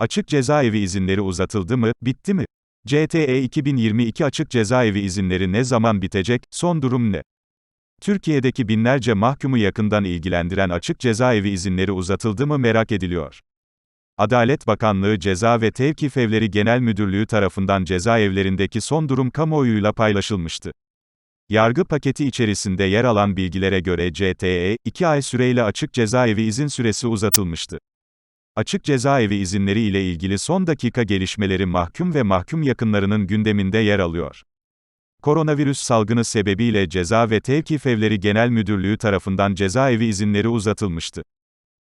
Açık cezaevi izinleri uzatıldı mı, bitti mi? CTE 2022 açık cezaevi izinleri ne zaman bitecek, son durum ne? Türkiye'deki binlerce mahkumu yakından ilgilendiren açık cezaevi izinleri uzatıldı mı merak ediliyor. Adalet Bakanlığı Ceza ve Tevkif Evleri Genel Müdürlüğü tarafından cezaevlerindeki son durum kamuoyuyla paylaşılmıştı. Yargı paketi içerisinde yer alan bilgilere göre CTE, 2 ay süreyle açık cezaevi izin süresi uzatılmıştı. Açık cezaevi izinleri ile ilgili son dakika gelişmeleri mahkum ve mahkum yakınlarının gündeminde yer alıyor. Koronavirüs salgını sebebiyle Ceza ve Tevkif Evleri Genel Müdürlüğü tarafından cezaevi izinleri uzatılmıştı.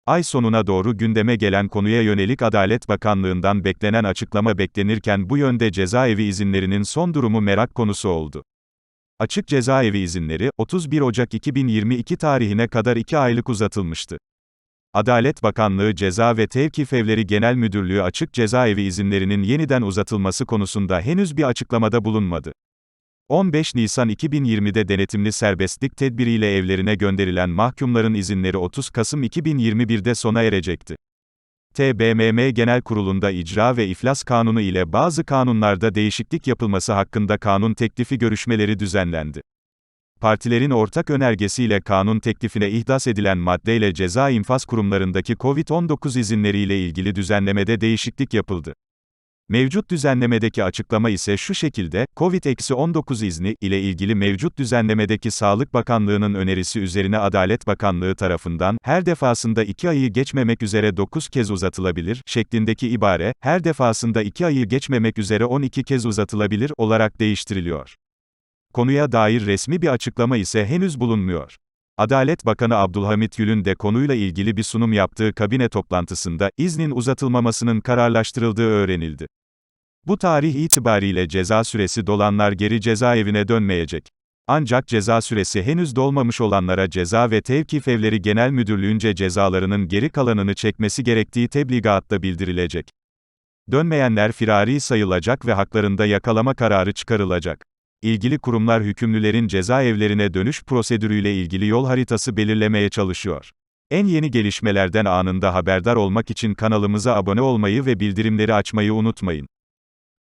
Ay sonuna doğru gündeme gelen konuya yönelik Adalet Bakanlığı'ndan beklenen açıklama beklenirken bu yönde cezaevi izinlerinin son durumu merak konusu oldu. Açık cezaevi izinleri, 31 Ocak 2022 tarihine kadar 2 aylık uzatılmıştı. Adalet Bakanlığı Ceza ve Tevkif Evleri Genel Müdürlüğü açık cezaevi izinlerinin yeniden uzatılması konusunda henüz bir açıklamada bulunmadı. 15 Nisan 2020'de denetimli serbestlik tedbiriyle evlerine gönderilen mahkumların izinleri 30 Kasım 2021'de sona erecekti. TBMM Genel Kurulu'nda icra ve iflas kanunu ile bazı kanunlarda değişiklik yapılması hakkında kanun teklifi görüşmeleri düzenlendi. Partilerin ortak önergesiyle kanun teklifine ihdas edilen maddeyle ceza infaz kurumlarındaki COVID-19 izinleriyle ilgili düzenlemede değişiklik yapıldı. Mevcut düzenlemedeki açıklama ise şu şekilde, COVID-19 izni ile ilgili mevcut düzenlemedeki Sağlık Bakanlığı'nın önerisi üzerine Adalet Bakanlığı tarafından, her defasında 2 ayı geçmemek üzere 9 kez uzatılabilir, şeklindeki ibare, her defasında 2 ayı geçmemek üzere 12 kez uzatılabilir, olarak değiştiriliyor. Konuya dair resmi bir açıklama ise henüz bulunmuyor. Adalet Bakanı Abdülhamit Gül'ün de konuyla ilgili bir sunum yaptığı kabine toplantısında, iznin uzatılmamasının kararlaştırıldığı öğrenildi. Bu tarih itibariyle ceza süresi dolanlar geri cezaevine dönmeyecek. Ancak ceza süresi henüz dolmamış olanlara Ceza ve Tevkif Evleri Genel Müdürlüğü'nce cezalarının geri kalanını çekmesi gerektiği tebligatta bildirilecek. Dönmeyenler firari sayılacak ve haklarında yakalama kararı çıkarılacak. İlgili kurumlar hükümlülerin cezaevlerine dönüş prosedürüyle ilgili yol haritası belirlemeye çalışıyor. En yeni gelişmelerden anında haberdar olmak için kanalımıza abone olmayı ve bildirimleri açmayı unutmayın.